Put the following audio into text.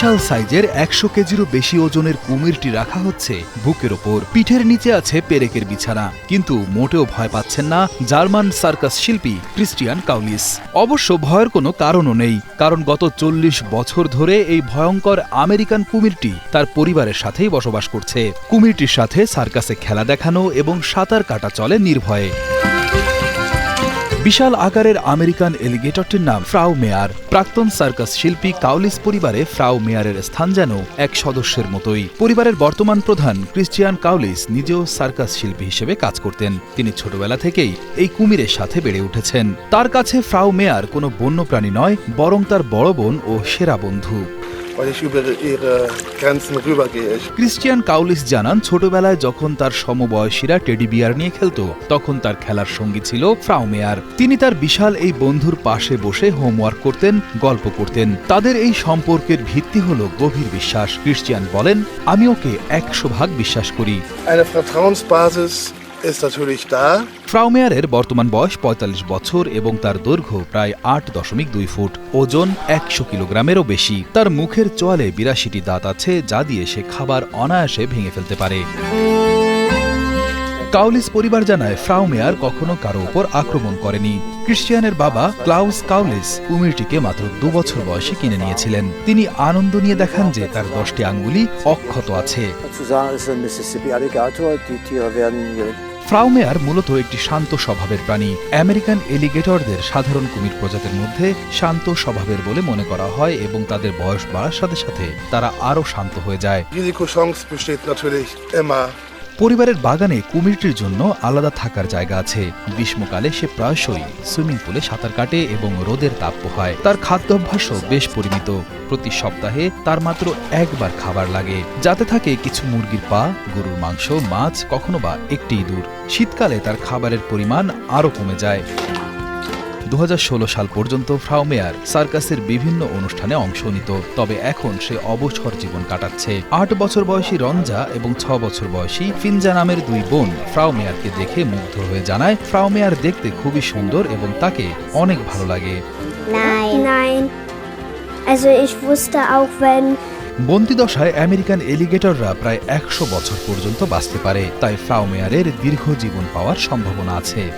বিশাল সাইজের একশো কেজিরও বেশি ওজনের কুমিরটি রাখা হচ্ছে বুকের ওপর। পিঠের নিচে আছে পেরেকের বিছানা। কিন্তু মোটেও ভয় পাচ্ছেন না জার্মান সার্কাস শিল্পী ক্রিস্টিয়ান কাউলিস। অবশ্য ভয়ের কোনো কারণও নেই, কারণ গত চল্লিশ বছর ধরে এই ভয়ঙ্কর আমেরিকান কুমিরটি তার পরিবারের সাথেই বসবাস করছে। কুমিরটির সাথে সার্কাসে খেলা দেখানো এবং সাঁতার কাটা চলে নির্ভয়ে। বিশাল আকারের আমেরিকান এলিগেটরটির নাম ফ্রাউ মেয়ার। প্রাক্তন সার্কাস শিল্পী কাউলিস পরিবারে ফ্রাউ মেয়ারের স্থান যেন এক সদস্যের মতোই। পরিবারের বর্তমান প্রধান ক্রিশ্চিয়ান কাউলিস নিজেও সার্কাস শিল্পী হিসেবে কাজ করতেন। তিনি ছোটবেলা থেকেই এই কুমিরের সাথে বেড়ে উঠেছেন। তার কাছে ফ্রাউ মেয়ার কোনো বন্যপ্রাণী নয়, বরং তার বড় বোন ও সেরা বন্ধু। Weil ich über ihre Grenzen rübergehe. Christian Kaulis জানান ছোটবেলায় যখন তার সমবয়সীরা টেডি বিয়ার নিয়ে খেলতো তখন তার খেলার সঙ্গী ছিল ফ্রাউমেয়ার তিনি তার বিশাল এই বন্ধুর পাশে বসে হোমওয়ার্ক করতেন গল্প করতেন। তাদের এই সম্পর্কের ভিত্তি হলো গভীর বিশ্বাস। ক্রিস্টিয়ান বলেন আমি ওকে একশো ভাগ বিশ্বাস করি। Eine Vertrauensbasis ist natürlich da. ফ্রাউমেয়ারের বর্তমান বয়স ৪৫ বছর এবং তার দৈর্ঘ্য প্রায় আট দশমিক দুই ফুট। ওজন একশো কিলোগ্রামেরও বেশি। তার মুখের চোয়ালে বিরাশিটি দাঁত আছে যা দিয়ে সে খাবার অনায়াসে ভেঙে ফেলতে পারে। কাউলিস পরিবার জানায় ফ্রাউমেয়ার কখনো কারও উপর আক্রমণ করেনি। ক্রিশ্চিয়ানের বাবা ক্লাউস কাউলিস কুমিরটিকে মাত্র দু বছর বয়সে কিনে নিয়েছিলেন। তিনি আনন্দ নিয়ে দেখান যে তার দশটি আঙ্গুলি অক্ষত আছে। ফ্রাউমেয়ার মূলত একটি শান্ত স্বভাবের প্রাণী। আমেরিকান এলিগেটরদের সাধারণ কুমির প্রজাতির মধ্যে শান্ত স্বভাবের বলে মনে করা হয় এবং তাদের বয়স বাড়ার সাথে সাথে তারা আরও শান্ত হয়ে যায়। পরিবারের বাগানে কুমিরটির জন্য আলাদা থাকার জায়গা আছে। গ্রীষ্মকালে সে প্রায়শই সুইমিং পুলে সাঁতার কাটে এবং রোদের তাপ পোহায়। তার খাদ্যাভ্যাসও বেশ পরিমিত। প্রতি সপ্তাহে তার মাত্র একবার খাবার লাগে। যাতে থাকে কিছু মুরগির পা, গরুর মাংস, মাছ কখনো বা একটি ইঁদুর শীতকালে তার খাবারের পরিমাণ আরও কমে যায়। দু হাজার ষোলো সাল পর্যন্ত ফ্রাউমেয়ার সার্কাসের বিভিন্ন অনুষ্ঠানে অংশ নিত তবে এখন সে অবসর জীবন কাটাচ্ছে। আট বছর বয়সী রঞ্জা এবং ছ বছর বয়সী ফিনজা নামের দুই বোন ফ্রাউমেয়ারকে দেখে মুগ্ধ হয়ে জানায় ফ্রাউমেয়ার দেখতে খুবই সুন্দর এবং তাকে অনেক ভালো লাগে. Also ich wusste auch, wenn বন্দি দশায় আমেরিকান এলিগেটররা প্রায় একশো বছর পর্যন্ত বাঁচতে পারে তাই ফ্রাউমেয়ারের দীর্ঘ জীবন পাওয়ার সম্ভাবনা আছে।